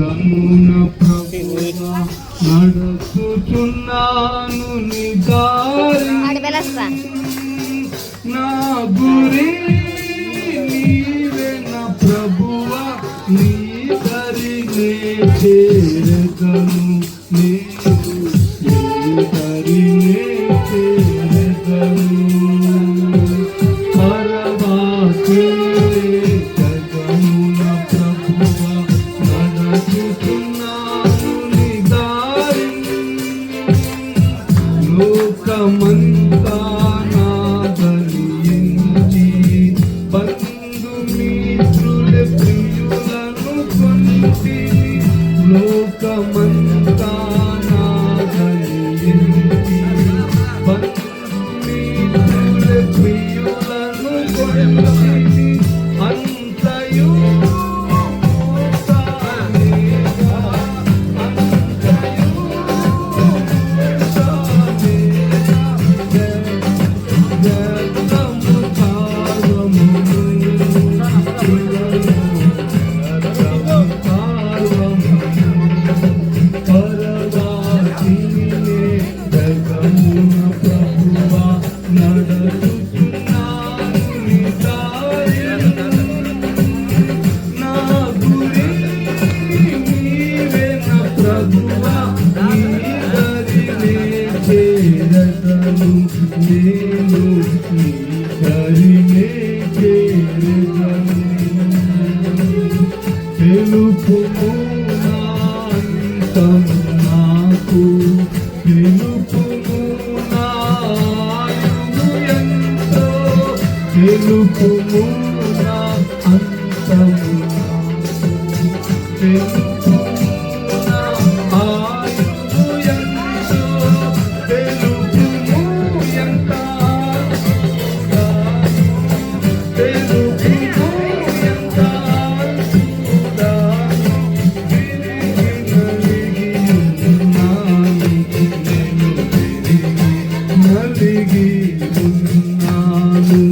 మార్గమున ప్రభువా నడుచుచున్నాను నా గురి నీవే నా ప్రభువా నీ దరినే చేరకను Yeah. తెలుపుము నాంతము నాకు తెలుపుము నాయుము ఎంతో తెలుపుము కలిగి ఉన్నాను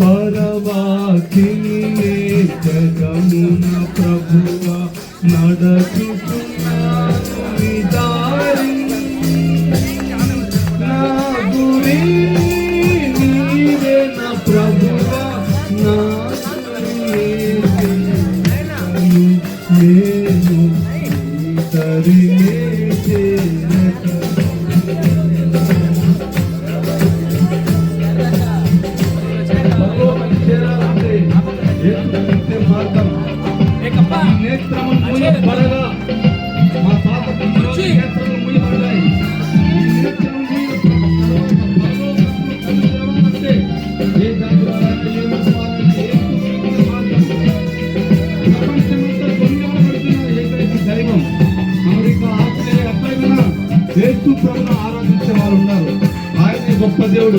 పరవాకిని జగమున ప్రభువ నడచుతున్నాను నిదారి నా ప్రభువ నా యేసు ప్రభును ఆరాధించే వారు ఉన్నారు. ఆయన గొప్ప దేవుడు.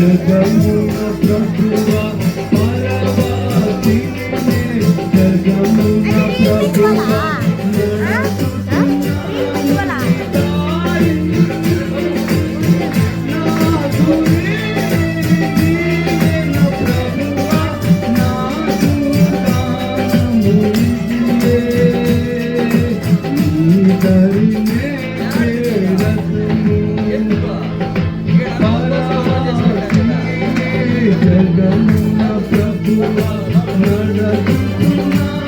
Jagamuna Prabhuva Paravati Jagamuna Murder